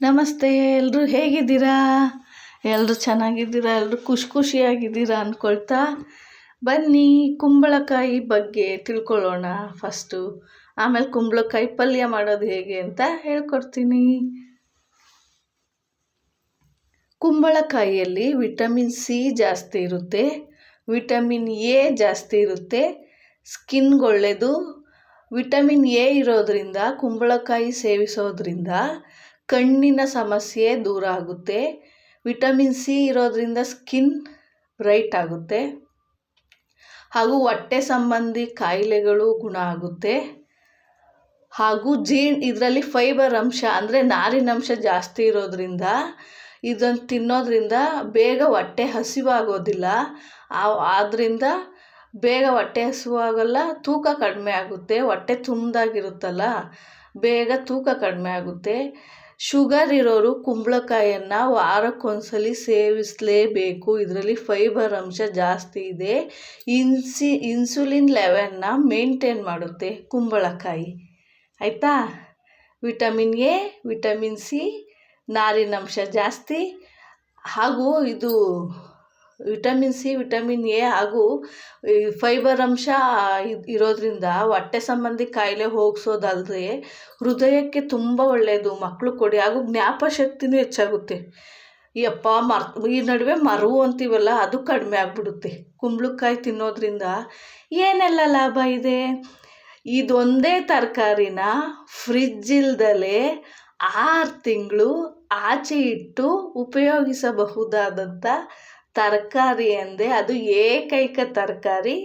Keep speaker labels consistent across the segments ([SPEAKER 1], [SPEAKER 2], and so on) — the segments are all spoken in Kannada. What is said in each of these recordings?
[SPEAKER 1] ನಮಸ್ತೆ ಎಲ್ಲರೂ ಹೇಗಿದ್ದೀರಾ? ಎಲ್ಲರೂ ಚೆನ್ನಾಗಿದ್ದೀರಾ? ಎಲ್ಲರೂ ಖುಷಿ ಖುಷಿಯಾಗಿದ್ದೀರಾ ಅಂದ್ಕೊಳ್ತಾ ಬನ್ನಿ, ಕುಂಬಳಕಾಯಿ ಬಗ್ಗೆ ತಿಳ್ಕೊಳ್ಳೋಣ ಫಸ್ಟು. ಆಮೇಲೆ ಕುಂಬಳಕಾಯಿ ಪಲ್ಯ ಮಾಡೋದು ಹೇಗೆ ಅಂತ ಹೇಳ್ಕೊಡ್ತೀನಿ. ಕುಂಬಳಕಾಯಿಯಲ್ಲಿ ವಿಟಮಿನ್ ಸಿ ಜಾಸ್ತಿ ಇರುತ್ತೆ. ವಿಟಮಿನ್ ಎ ಜಾಸ್ತಿ ಇರುತ್ತೆ. ಸ್ಕಿನ್ಗೆ ಒಳ್ಳೆಯದು ವಿಟಮಿನ್ ಎ ಇರೋದ್ರಿಂದ, ಕುಂಬಳಕಾಯಿ ಸೇವಿಸೋದ್ರಿಂದ ಕಣ್ಣಿನ ಸಮಸ್ಯೆ ದೂರ ಆಗುತ್ತೆ. ವಿಟಮಿನ್ ಸಿ ಇರೋದ್ರಿಂದ ಸ್ಕಿನ್ ಬ್ರೈಟ್ ಆಗುತ್ತೆ. ಹಾಗೂ ಹೊಟ್ಟೆ ಸಂಬಂಧಿ ಕಾಯಿಲೆಗಳು ಗುಣ ಆಗುತ್ತೆ. ಹಾಗೂ ಜೀರ್ಣ, ಇದರಲ್ಲಿ ಫೈಬರ್ ಅಂಶ ಅಂದರೆ ನಾರಿನಂಶ ಜಾಸ್ತಿ ಇರೋದ್ರಿಂದ ಇದನ್ನು ತಿನ್ನೋದ್ರಿಂದ ಬೇಗ ಹೊಟ್ಟೆ ಹಸಿವಾಗೋದಿಲ್ಲ. ಆದ್ದರಿಂದ ಬೇಗ ಹೊಟ್ಟೆ ಹಸಿವಾಗಲ್ಲ, ತೂಕ ಕಡಿಮೆ ಆಗುತ್ತೆ. ಹೊಟ್ಟೆ ತುಂಬ್ದಾಗಿರುತ್ತಲ್ಲ ಬೇಗ ತೂಕ ಕಡಿಮೆ ಆಗುತ್ತೆ. ಶುಗರ್ ಇರೋರು ಕುಂಬಳಕಾಯಿಯನ್ನು ವಾರಕ್ಕೊಂದ್ಸಲ ಸೇವಿಸಲೇಬೇಕು. ಇದರಲ್ಲಿ ಫೈಬರ್ ಅಂಶ ಜಾಸ್ತಿ ಇದೆ. ಇನ್ಸಿ, ಇನ್ಸುಲಿನ್ ಲೆವೆನ್ನ ಮೇಂಟೈನ್ ಮಾಡುತ್ತೆ ಕುಂಬಳಕಾಯಿ. ಆಯಿತಾ? ವಿಟಮಿನ್ ಎ, ವಿಟಮಿನ್ ಸಿ ನಾರಿನಂಶ ಜಾಸ್ತಿ. ಹಾಗೂ ಇದು ವಿಟಮಿನ್ ಸಿ, ವಿಟಮಿನ್ ಎ ಹಾಗೂ ಫೈಬರ್ ಅಂಶ ಇರೋದ್ರಿಂದ ಹೊಟ್ಟೆ ಸಂಬಂಧಿ ಕಾಯಿಲೆ ಹೋಗಿಸೋದಲ್ಲದೆ ಹೃದಯಕ್ಕೆ ತುಂಬ ಒಳ್ಳೆಯದು ಮಕ್ಕಳು ಕೊಡಿ ಹಾಗೂ ಜ್ಞಾಪಶಕ್ತಿನೂ ಹೆಚ್ಚಾಗುತ್ತೆ. ಯಪ್ಪ, ಮರ್ ಈ ನಡುವೆ ಮರು ಅಂತೀವಲ್ಲ, ಅದು ಕಡಿಮೆ ಆಗಿಬಿಡುತ್ತೆ. ಕುಂಬಳಕಾಯಿ ತಿನ್ನೋದ್ರಿಂದ ಏನೆಲ್ಲ ಲಾಭ ಇದೆ? ಇದೊಂದೇ ತರಕಾರಿನ ಫ್ರಿಜ್ ಇಲ್ದಲೇ ಆರು ತಿಂಗಳು ಆಚೆ ಇಟ್ಟು ಉಪಯೋಗಿಸಬಹುದಾದಂಥ ತರಕಾರಿ ಅಂದರೆ ಅದು ಏಕೈಕ ತರಕಾರಿ.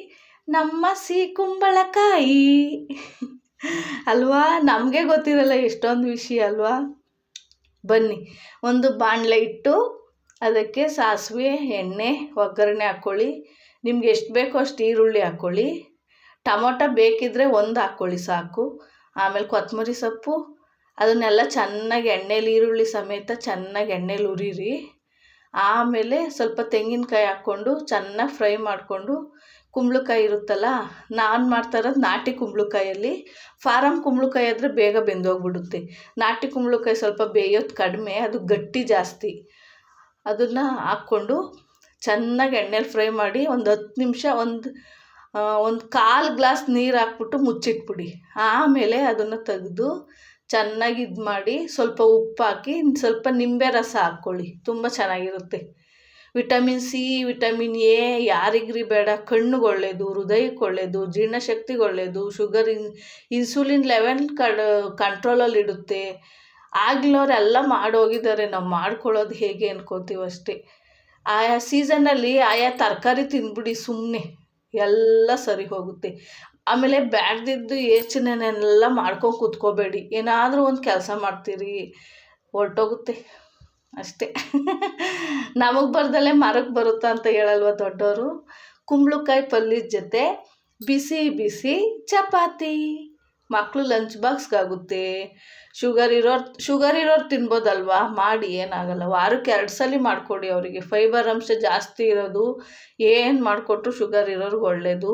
[SPEAKER 1] ನಮ್ಮ ಸಿಹಿ ಕುಂಬಳಕಾಯಿ ಅಲ್ವಾ? ನಮಗೆ ಗೊತ್ತಿರಲ್ಲ ಎಷ್ಟೊಂದು ವಿಷಯ ಅಲ್ವಾ? ಬನ್ನಿ, ಒಂದು ಬಾಣಲೆ ಇಟ್ಟು ಅದಕ್ಕೆ ಸಾಸಿವೆ, ಎಣ್ಣೆ, ಒಗ್ಗರಣೆ ಹಾಕ್ಕೊಳ್ಳಿ. ನಿಮ್ಗೆ ಎಷ್ಟು ಬೇಕೋ ಅಷ್ಟು ಈರುಳ್ಳಿ ಹಾಕ್ಕೊಳ್ಳಿ. ಟೊಮೊಟೊ ಬೇಕಿದ್ದರೆ ಒಂದು ಹಾಕ್ಕೊಳ್ಳಿ ಸಾಕು. ಆಮೇಲೆ ಕೊತ್ತಂಬರಿ ಸೊಪ್ಪು. ಅದನ್ನೆಲ್ಲ ಚೆನ್ನಾಗಿ ಎಣ್ಣೆಲಿ ಈರುಳ್ಳಿ ಸಮೇತ ಚೆನ್ನಾಗಿ ಎಣ್ಣೆಲಿ ಉರಿರಿ. ಆಮೇಲೆ ಸ್ವಲ್ಪ ತೆಂಗಿನಕಾಯಿ ಹಾಕ್ಕೊಂಡು ಚೆನ್ನಾಗಿ ಫ್ರೈ ಮಾಡಿಕೊಂಡು ಕುಂಬಳಕಾಯಿ ಇರುತ್ತಲ್ಲ, ನಾನು ಮಾಡ್ತಾ ಇರೋದು ನಾಟಿ ಕುಂಬಳಕಾಯಲ್ಲಿ. ಫಾರಮ್ ಕುಂಬಳಕಾಯಿ ಆದರೆ ಬೇಗ ಬೆಂದೋಗ್ಬಿಡುತ್ತೆ. ನಾಟಿ ಕುಂಬಳಕಾಯಿ ಸ್ವಲ್ಪ ಬೇಯೋದು ಕಡಿಮೆ, ಅದು ಗಟ್ಟಿ ಜಾಸ್ತಿ. ಅದನ್ನು ಹಾಕ್ಕೊಂಡು ಚೆನ್ನಾಗಿ ಎಣ್ಣೆಲಿ ಫ್ರೈ ಮಾಡಿ ಒಂದು ಹತ್ತು ನಿಮಿಷ ಒಂದು ಒಂದು ಕಾಲು ಗ್ಲಾಸ್ ನೀರು ಹಾಕ್ಬಿಟ್ಟು ಮುಚ್ಚಿಟ್ಬಿಡಿ. ಆಮೇಲೆ ಅದನ್ನು ತೆಗೆದು ಚೆನ್ನಾಗಿ ಇದು ಮಾಡಿ ಸ್ವಲ್ಪ ಉಪ್ಪು ಹಾಕಿ ಸ್ವಲ್ಪ ನಿಂಬೆ ರಸ ಹಾಕ್ಕೊಳ್ಳಿ. ತುಂಬ ಚೆನ್ನಾಗಿರುತ್ತೆ. ವಿಟಮಿನ್ ಸಿ, ವಿಟಮಿನ್ ಎ ಯಾರಿಗ್ರಿ ಬೇಡ. ಕಣ್ಣಿಗೆ ಒಳ್ಳೆಯದು ಹೃದಯಕ್ಕೆ ಒಳ್ಳೆಯದು ಜೀರ್ಣಶಕ್ತಿಗೆ ಒಳ್ಳೆಯದು ಶುಗರ್, ಇನ್, ಇನ್ಸುಲಿನ್ ಲೆವೆಲ್ ಕಡ, ಕಂಟ್ರೋಲಲ್ಲಿ ಇಡುತ್ತೆ. ಮಾಡಿ ಮಾಡೋಗಿದ್ದಾರೆ ನಾವು ಮಾಡ್ಕೊಳ್ಳೋದು ಹೇಗೆ ಅಷ್ಟೇ. ಆಯಾ ಸೀಸನ್ನಲ್ಲಿ ಆಯಾ ತರಕಾರಿ ತಿಂದ್ಬಿಡಿ ಸುಮ್ಮನೆ ಎಲ್ಲ ಸರಿ ಹೋಗುತ್ತೆ. ಆಮೇಲೆ ಬ್ಯಾಡ್ದಿದ್ದು ಯೋಚನೆನೆಲ್ಲ ಮಾಡ್ಕೊಂಡು ಕೂತ್ಕೋಬೇಡಿ. ಏನಾದರೂ ಒಂದು ಕೆಲಸ ಮಾಡ್ತೀರಿ. ಹೊರ್ಟೋಗುತ್ತೆ. ಅಷ್ಟೇ. ನಮಗೆ ಬರ್ದಲ್ಲೇ ಮರಕ್ಕೆ ಬರುತ್ತಾ ಅಂತ ಹೇಳಲ್ವ ದೊಡ್ಡವರು ಕುಂಬಳಕಾಯಿ ಪಲ್ಯದ ಜೊತೆ ಬಿಸಿ ಬಿಸಿ ಚಪಾತಿ. ಮಕ್ಕಳು ಲಂಚ್ ಬಾಕ್ಸ್ಗಾಗುತ್ತೆ ಶುಗರ್ ಇರೋರು ಶುಗರ್ ಇರೋರು ತಿನ್ಬೋದಲ್ವಾ? ಮಾಡಿ ಏನಾಗಲ್ಲ. ವಾರಕ್ಕೆ ಎರಡು ಸಲ ಮಾಡಿಕೊಡಿ ಅವರಿಗೆ. ಫೈಬರ್ ಅಂಶ ಜಾಸ್ತಿ ಇರೋದು ಏನು ಮಾಡಿಕೊಟ್ರು ಶುಗರ್ ಇರೋರ್ಗೆ ಒಳ್ಳೆಯದು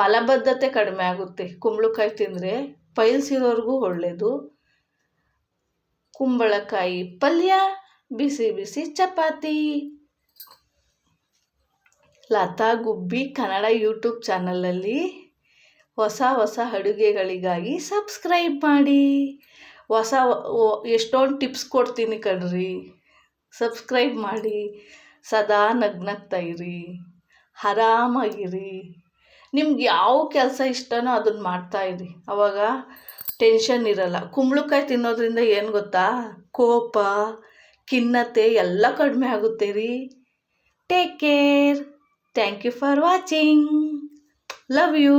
[SPEAKER 1] ಮಲಬದ್ಧತೆ ಕಡಿಮೆ ಆಗುತ್ತೆ. ಕುಂಬಳಕಾಯಿ ತಿಂದರೆ ಪೈಲ್ಸ್ ಇರೋರಿಗೂ ಒಳ್ಳೆಯದು ಕುಂಬಳಕಾಯಿ ಪಲ್ಯ, ಬಿಸಿ ಬಿಸಿ ಚಪಾತಿ. ಲತಾ ಗುಬ್ಬಿ ಕನ್ನಡ ಯೂಟ್ಯೂಬ್ ಚಾನಲಲ್ಲಿ ಹೊಸ ಹೊಸ ಅಡುಗೆಗಳಿಗಾಗಿ ಸಬ್ಸ್ಕ್ರೈಬ್ ಮಾಡಿ. ಹೊಸ ಎಷ್ಟೊಂದು ಟಿಪ್ಸ್ ಕೊಡ್ತೀನಿ ಕಣ್ರಿ. ಸಬ್ಸ್ಕ್ರೈಬ್ ಮಾಡಿ. ಸದಾ ನಗ್ನಗ್ತಾಯಿರಿ ಆರಾಮಾಗಿರಿ. ನಿಮ್ಗೆ ಯಾವ ಕೆಲಸ ಇಷ್ಟನೋ ಅದನ್ನು ಮಾಡ್ತಾಯಿರಿ ಅವಾಗ ಟೆನ್ಷನ್ ಇರಲ್ಲ. ಕುಂಬಳಕಾಯಿ ತಿನ್ನೋದ್ರಿಂದ ಏನು ಗೊತ್ತಾ? ಕೋಪ, ಖಿನ್ನತೆ ಎಲ್ಲ ಕಡಿಮೆ ಆಗುತ್ತೆ ರೀ. Take care thank you for watching love you